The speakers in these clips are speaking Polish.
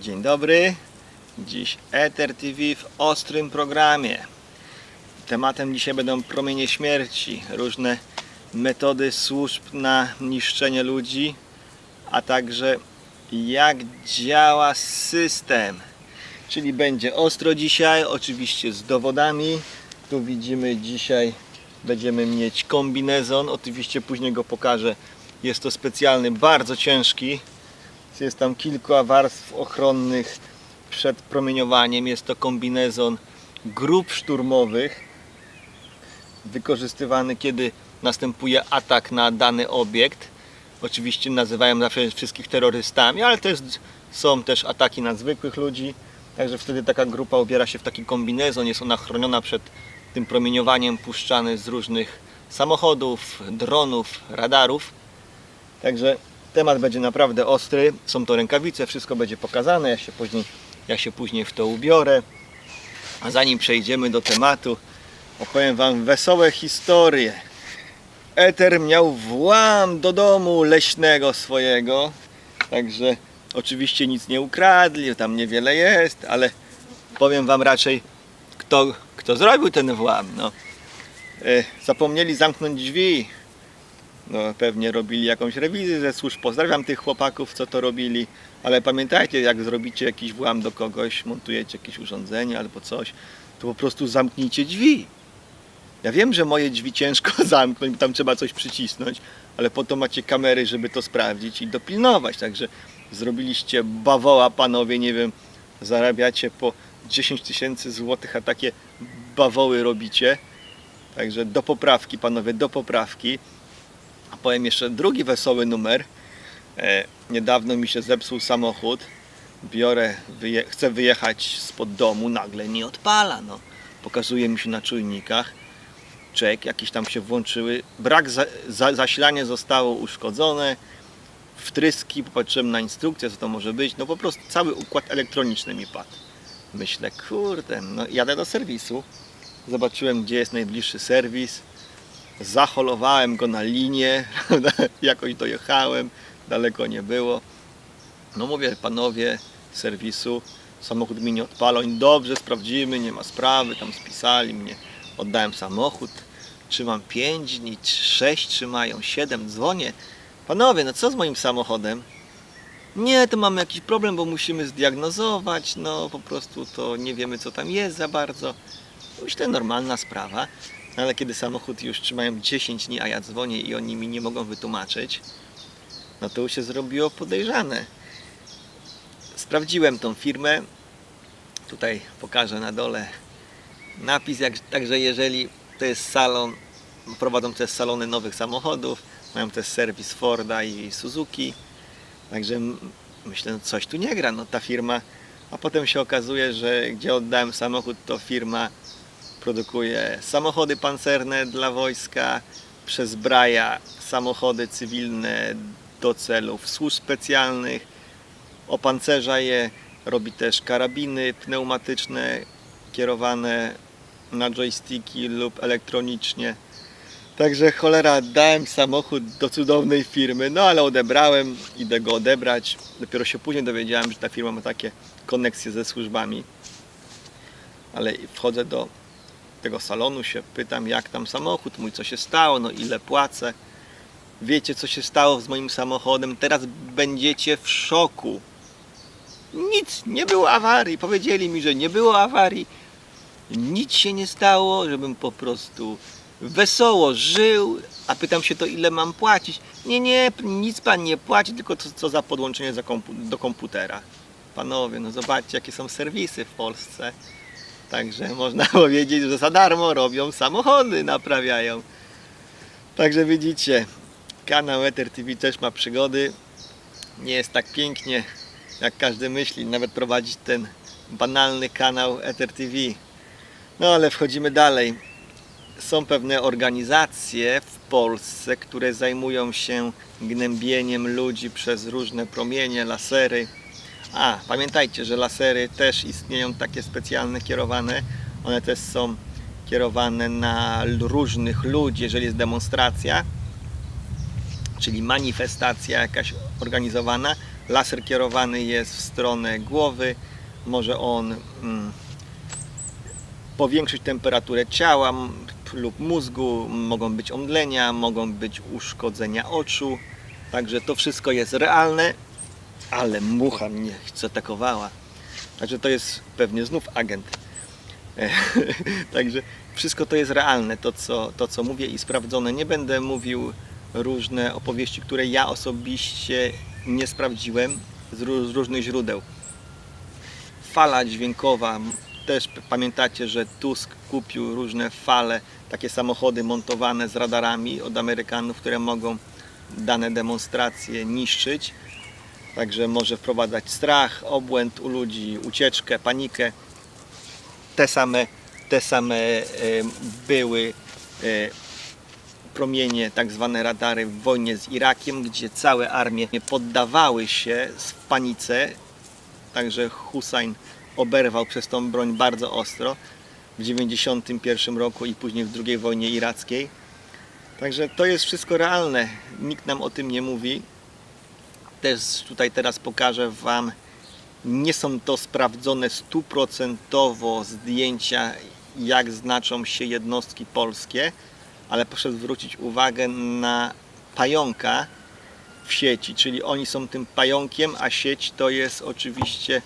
Dzień dobry. Dziś Ether TV w ostrym programie. Tematem dzisiaj będą promienie śmierci, różne metody służb na niszczenie ludzi, a także jak działa system. Czyli będzie ostro dzisiaj, oczywiście z dowodami. Tu widzimy dzisiaj będziemy mieć kombinezon, oczywiście później go pokażę. Jest to specjalny, bardzo ciężki. Jest tam kilka warstw ochronnych przed promieniowaniem. Jest to kombinezon grup szturmowych, wykorzystywany kiedy następuje atak na dany obiekt. Oczywiście nazywają zawsze wszystkich terrorystami, ale też są też ataki na zwykłych ludzi. Także wtedy taka grupa ubiera się w taki kombinezon, jest ona chroniona przed tym promieniowaniem puszczany z różnych samochodów, dronów, radarów. Także temat będzie naprawdę ostry. Są to rękawice, wszystko będzie pokazane. Ja się później, ja się później w to ubiorę. A zanim przejdziemy do tematu, opowiem Wam wesołe historie. Eter miał włam do domu leśnego swojego. Także oczywiście nic nie ukradli, tam niewiele jest, ale powiem Wam raczej, kto, kto zrobił ten włam. No. E, Zapomnieli zamknąć drzwi. No, pewnie robili jakąś rewizję ze służb. Pozdrawiam tych chłopaków, co to robili. Ale pamiętajcie, jak zrobicie jakiś włam do kogoś, montujecie jakieś urządzenie albo coś, to po prostu zamknijcie drzwi. Ja wiem, że moje drzwi ciężko zamknąć, tam trzeba coś przycisnąć, ale po to macie kamery, żeby to sprawdzić i dopilnować. Także zrobiliście bawoła, panowie, nie wiem, zarabiacie po 10 tysięcy złotych, a takie bawoły robicie. Także do poprawki, panowie, do poprawki. A powiem jeszcze drugi wesoły numer. E, niedawno mi się zepsuł samochód. Biorę, wyje- chcę wyjechać spod domu, nagle nie odpala. No. Pokazuje mi się na czujnikach. Czek, jakieś tam się włączyły. Brak za, za, zasilanie zostało uszkodzone. Wtryski, popatrzyłem na instrukcję, co to może być. No po prostu cały układ elektroniczny mi padł. Myślę, kurde, no jadę do serwisu. Zobaczyłem, gdzie jest najbliższy serwis zaholowałem go na linię, jakoś dojechałem, daleko nie było. No mówię, panowie serwisu, samochód mi nie odpala, oni dobrze sprawdzimy, nie ma sprawy, tam spisali mnie, oddałem samochód, trzymam 5 dni, 6 trzymają, 7, dzwonię. Panowie, no co z moim samochodem? Nie, to mamy jakiś problem, bo musimy zdiagnozować, no po prostu to nie wiemy co tam jest za bardzo. Myślę, normalna sprawa. Ale kiedy samochód już trzymają 10 dni, a ja dzwonię i oni mi nie mogą wytłumaczyć, no to już się zrobiło podejrzane. Sprawdziłem tą firmę. Tutaj pokażę na dole napis. Jak, także jeżeli to jest salon, prowadzą też salony nowych samochodów, mają też serwis Forda i Suzuki. Także myślę, no coś tu nie gra. No ta firma, a potem się okazuje, że gdzie oddałem samochód, to firma produkuje samochody pancerne dla wojska, przez Braja samochody cywilne do celów służb specjalnych, opancerza je, robi też karabiny pneumatyczne kierowane na joysticki lub elektronicznie. Także cholera, dałem samochód do cudownej firmy, no ale odebrałem, idę go odebrać. Dopiero się później dowiedziałem, że ta firma ma takie koneksje ze służbami. Ale wchodzę do tego salonu się pytam, jak tam samochód mój, co się stało, no ile płacę. Wiecie, co się stało z moim samochodem? Teraz będziecie w szoku. Nic, nie było awarii. Powiedzieli mi, że nie było awarii. Nic się nie stało, żebym po prostu wesoło żył. A pytam się to, ile mam płacić. Nie, nie, nic pan nie płaci, tylko to, co za podłączenie do komputera. Panowie, no zobaczcie, jakie są serwisy w Polsce. Także można powiedzieć, że za darmo robią samochody, naprawiają. Także widzicie, kanał Ether TV też ma przygody. Nie jest tak pięknie, jak każdy myśli, nawet prowadzić ten banalny kanał Ether TV. No ale wchodzimy dalej. Są pewne organizacje w Polsce, które zajmują się gnębieniem ludzi przez różne promienie, lasery. A, pamiętajcie, że lasery też istnieją takie specjalne kierowane. One też są kierowane na różnych ludzi, jeżeli jest demonstracja, czyli manifestacja jakaś organizowana, laser kierowany jest w stronę głowy, może on mm, powiększyć temperaturę ciała lub mózgu, mogą być omdlenia, mogą być uszkodzenia oczu. Także to wszystko jest realne, ale mucha mnie zaatakowała. Także to jest pewnie znów agent. Także wszystko to jest realne, to co, to co mówię i sprawdzone. Nie będę mówił różne opowieści, które ja osobiście nie sprawdziłem z, z różnych źródeł. Fala dźwiękowa, też pamiętacie, że Tusk kupił różne fale, takie samochody montowane z radarami od Amerykanów, które mogą dane demonstracje niszczyć. Także może wprowadzać strach, obłęd u ludzi, ucieczkę, panikę. Te same, te same e, były e, promienie, tak zwane radary w wojnie z Irakiem, gdzie całe armie poddawały się w panice. Także Hussein oberwał przez tą broń bardzo ostro w 1991 roku i później w II wojnie irackiej. Także to jest wszystko realne. Nikt nam o tym nie mówi. Też tutaj teraz pokażę Wam, nie są to sprawdzone stuprocentowo zdjęcia, jak znaczą się jednostki polskie, ale proszę zwrócić uwagę na pająka w sieci, czyli oni są tym pająkiem, a sieć to jest oczywiście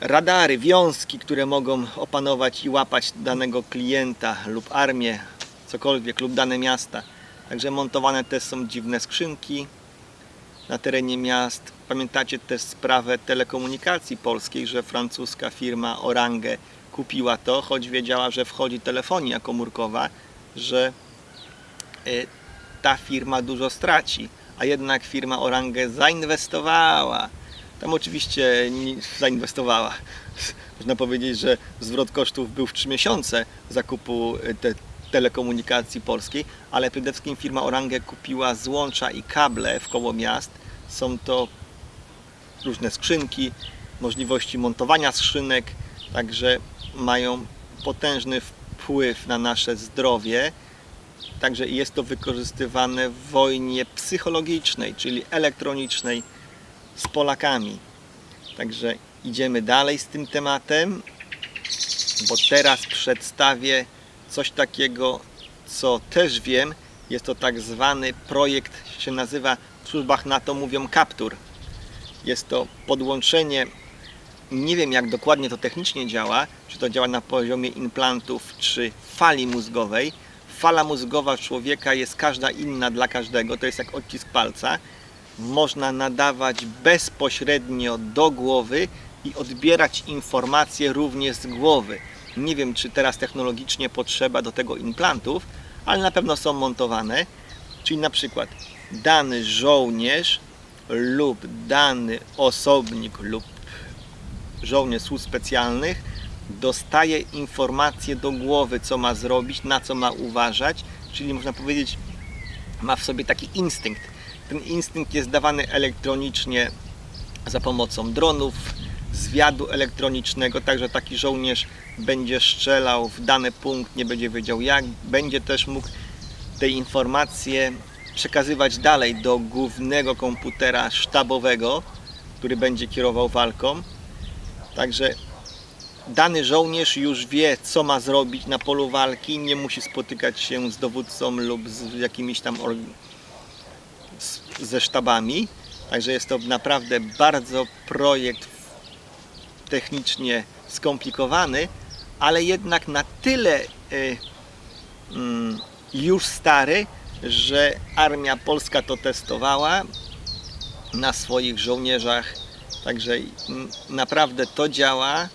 radary, wiązki, które mogą opanować i łapać danego klienta lub armię, cokolwiek, lub dane miasta. Także montowane też są dziwne skrzynki na terenie miast. Pamiętacie też sprawę telekomunikacji polskiej, że francuska firma Orange kupiła to, choć wiedziała, że wchodzi telefonia komórkowa, że y, ta firma dużo straci, a jednak firma Orange zainwestowała. Tam oczywiście zainwestowała. Można powiedzieć, że zwrot kosztów był w 3 miesiące zakupu y, te, telekomunikacji polskiej, ale przede wszystkim firma Orange kupiła złącza i kable w koło miast. Są to różne skrzynki, możliwości montowania skrzynek, także mają potężny wpływ na nasze zdrowie. Także jest to wykorzystywane w wojnie psychologicznej, czyli elektronicznej z Polakami. Także idziemy dalej z tym tematem, bo teraz przedstawię coś takiego, co też wiem. Jest to tak zwany projekt, się nazywa w służbach NATO mówią Captur. Jest to podłączenie, nie wiem jak dokładnie to technicznie działa, czy to działa na poziomie implantów, czy fali mózgowej. Fala mózgowa człowieka jest każda inna dla każdego, to jest jak odcisk palca. Można nadawać bezpośrednio do głowy i odbierać informacje również z głowy. Nie wiem, czy teraz technologicznie potrzeba do tego implantów, ale na pewno są montowane. Czyli na przykład dany żołnierz lub dany osobnik lub żołnierz służb specjalnych dostaje informacje do głowy, co ma zrobić, na co ma uważać, czyli można powiedzieć, ma w sobie taki instynkt. Ten instynkt jest dawany elektronicznie za pomocą dronów, zwiadu elektronicznego, także taki żołnierz będzie strzelał w dany punkt, nie będzie wiedział jak, będzie też mógł te informacje przekazywać dalej do głównego komputera sztabowego, który będzie kierował walką. Także dany żołnierz już wie, co ma zrobić na polu walki, nie musi spotykać się z dowódcą lub z jakimiś tam ze sztabami. Także jest to naprawdę bardzo projekt technicznie skomplikowany, ale jednak na tyle y, mm, już stary, że armia polska to testowała na swoich żołnierzach. Także mm, naprawdę to działa.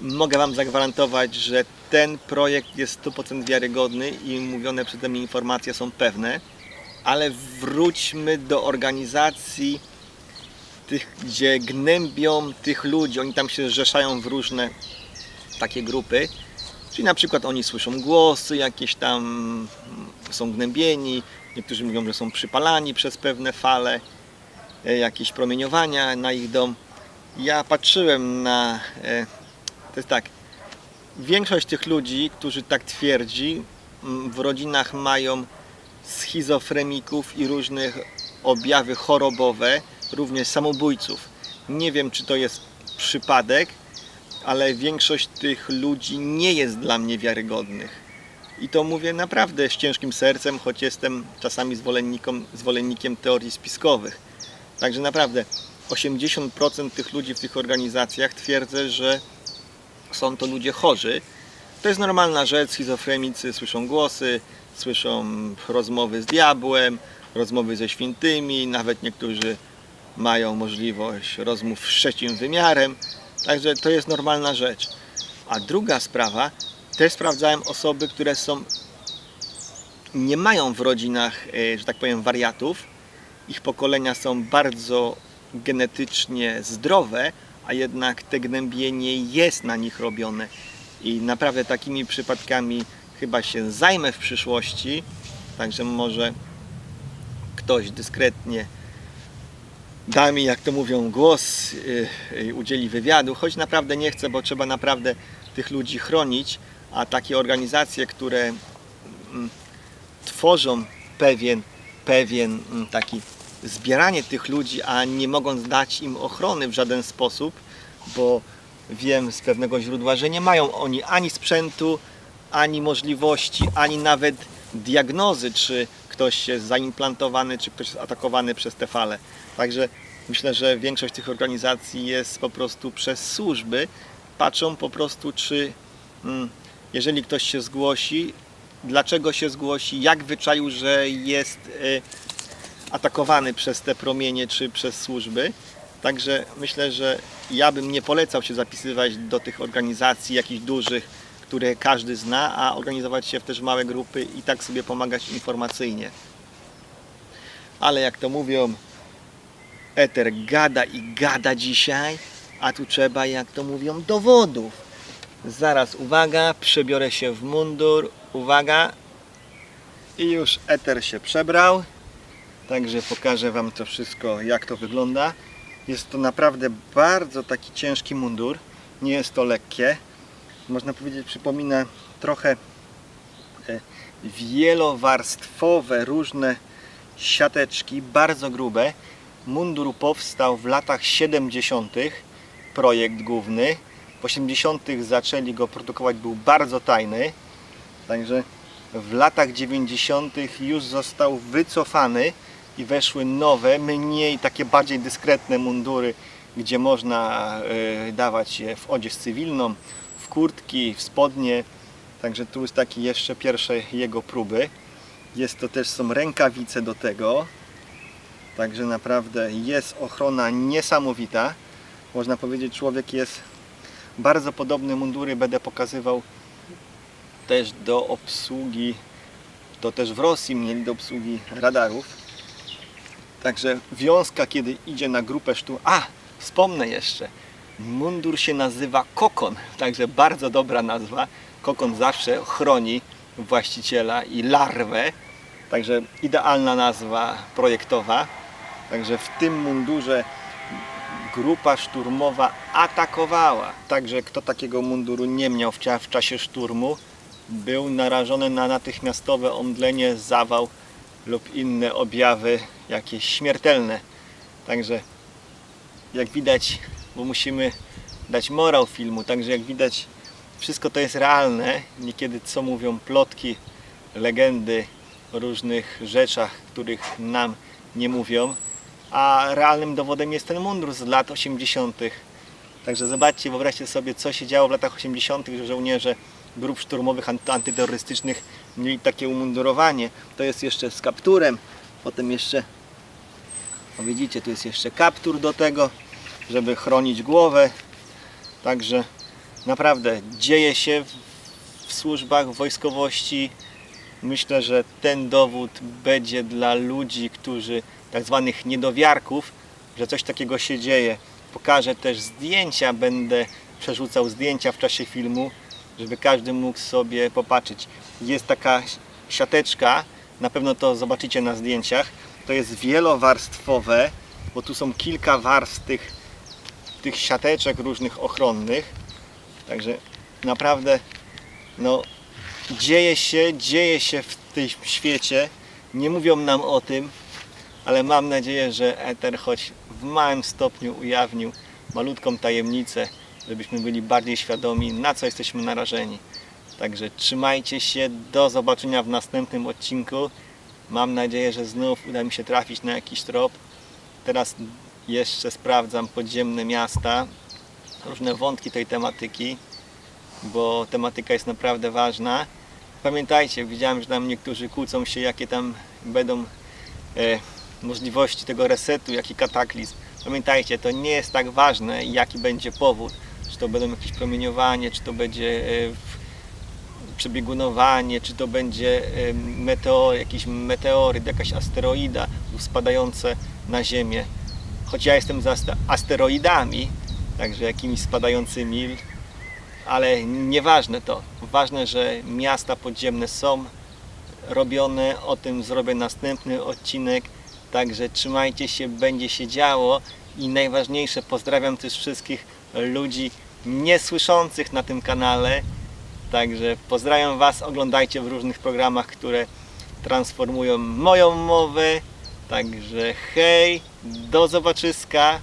Mogę Wam zagwarantować, że ten projekt jest 100% wiarygodny i mówione przeze mnie informacje są pewne. Ale wróćmy do organizacji tych, gdzie gnębią tych ludzi. Oni tam się zrzeszają w różne takie grupy. Czyli na przykład oni słyszą głosy, jakieś tam są gnębieni, niektórzy mówią, że są przypalani przez pewne fale, e, jakieś promieniowania na ich dom. Ja patrzyłem na. e, To jest tak. Większość tych ludzi, którzy tak twierdzi, w rodzinach mają schizofreników i różnych objawy chorobowe, również samobójców. Nie wiem, czy to jest przypadek, ale większość tych ludzi nie jest dla mnie wiarygodnych. I to mówię naprawdę z ciężkim sercem, choć jestem czasami zwolennikiem, zwolennikiem teorii spiskowych. Także naprawdę 80% tych ludzi w tych organizacjach twierdzę, że są to ludzie chorzy. To jest normalna rzecz, schizofrenicy słyszą głosy, słyszą rozmowy z diabłem, rozmowy ze świętymi, nawet niektórzy mają możliwość rozmów z trzecim wymiarem. Także to jest normalna rzecz. A druga sprawa, też sprawdzałem osoby, które są nie mają w rodzinach, e, że tak powiem, wariatów. Ich pokolenia są bardzo genetycznie zdrowe, a jednak te gnębienie jest na nich robione. I naprawdę takimi przypadkami chyba się zajmę w przyszłości. Także może ktoś dyskretnie da mi, jak to mówią, głos, yy, yy, udzieli wywiadu, choć naprawdę nie chcę, bo trzeba naprawdę tych ludzi chronić, a takie organizacje, które mm, tworzą pewien, pewien mm, taki zbieranie tych ludzi, a nie mogąc dać im ochrony w żaden sposób, bo wiem z pewnego źródła, że nie mają oni ani sprzętu, ani możliwości, ani nawet diagnozy, czy ktoś jest zaimplantowany, czy ktoś jest atakowany przez te fale. Także myślę, że większość tych organizacji jest po prostu przez służby. Patrzą po prostu, czy mm, jeżeli ktoś się zgłosi, dlaczego się zgłosi, jak wyczaił, że jest y, atakowany przez te promienie czy przez służby. Także myślę, że ja bym nie polecał się zapisywać do tych organizacji jakichś dużych, które każdy zna, a organizować się w też małe grupy i tak sobie pomagać informacyjnie. Ale jak to mówią, Eter gada i gada dzisiaj, a tu trzeba, jak to mówią, dowodów. Zaraz, uwaga, przebiorę się w mundur, uwaga. I już Eter się przebrał. Także pokażę Wam to wszystko, jak to wygląda. Jest to naprawdę bardzo taki ciężki mundur. Nie jest to lekkie. Można powiedzieć, przypomina trochę e, wielowarstwowe, różne siateczki, bardzo grube. Mundur powstał w latach 70. Projekt główny. W 80. zaczęli go produkować, był bardzo tajny. Także w latach 90. już został wycofany i weszły nowe, mniej takie bardziej dyskretne mundury, gdzie można e, dawać je w odzież cywilną, kurtki, w spodnie. Także tu jest taki jeszcze pierwsze jego próby. Jest to też są rękawice do tego. Także naprawdę jest ochrona niesamowita. Można powiedzieć, człowiek jest bardzo podobne mundury będę pokazywał też do obsługi, to też w Rosji mieli do obsługi radarów. Także wiązka, kiedy idzie na grupę sztuk. A, wspomnę jeszcze. Mundur się nazywa kokon, także bardzo dobra nazwa. Kokon zawsze chroni właściciela i larwę. Także idealna nazwa projektowa. Także w tym mundurze grupa szturmowa atakowała. Także kto takiego munduru nie miał w czasie szturmu, był narażony na natychmiastowe omdlenie, zawał lub inne objawy jakieś śmiertelne. Także jak widać, bo musimy dać morał filmu, także jak widać wszystko to jest realne. Niekiedy co mówią plotki, legendy o różnych rzeczach, których nam nie mówią. A realnym dowodem jest ten mundur z lat 80. Także zobaczcie, wyobraźcie sobie, co się działo w latach 80., że żołnierze grup szturmowych anty- antyterrorystycznych mieli takie umundurowanie. To jest jeszcze z kapturem, potem jeszcze, o widzicie, tu jest jeszcze kaptur do tego, żeby chronić głowę. Także naprawdę dzieje się w- służbach, w wojskowości. Myślę, że ten dowód będzie dla ludzi, którzy tak zwanych niedowiarków, że coś takiego się dzieje. Pokażę też zdjęcia, będę przerzucał zdjęcia w czasie filmu, żeby każdy mógł sobie popatrzeć. Jest taka siateczka, na pewno to zobaczycie na zdjęciach. To jest wielowarstwowe, bo tu są kilka warstw tych, tych siateczek różnych ochronnych. Także naprawdę no, dzieje się, dzieje się w tym świecie. Nie mówią nam o tym, ale mam nadzieję, że Ether choć w małym stopniu ujawnił malutką tajemnicę, żebyśmy byli bardziej świadomi, na co jesteśmy narażeni. Także trzymajcie się, do zobaczenia w następnym odcinku. Mam nadzieję, że znów uda mi się trafić na jakiś trop. Teraz jeszcze sprawdzam podziemne miasta, różne wątki tej tematyki, bo tematyka jest naprawdę ważna. Pamiętajcie, widziałem, że tam niektórzy kłócą się, jakie tam będą e, możliwości tego resetu, jaki kataklizm. Pamiętajcie, to nie jest tak ważne, jaki będzie powód. Czy to będą jakieś promieniowanie, czy to będzie e, przebiegunowanie, czy to będzie e, meteor, jakiś meteoryt, jakaś asteroida spadające na Ziemię. Choć ja jestem za ast- asteroidami, także jakimiś spadającymi, ale nieważne to. Ważne, że miasta podziemne są robione. O tym zrobię następny odcinek. Także trzymajcie się, będzie się działo. I najważniejsze, pozdrawiam też wszystkich ludzi niesłyszących na tym kanale. Także pozdrawiam Was, oglądajcie w różnych programach, które transformują moją mowę. Także hej, do zobaczyska.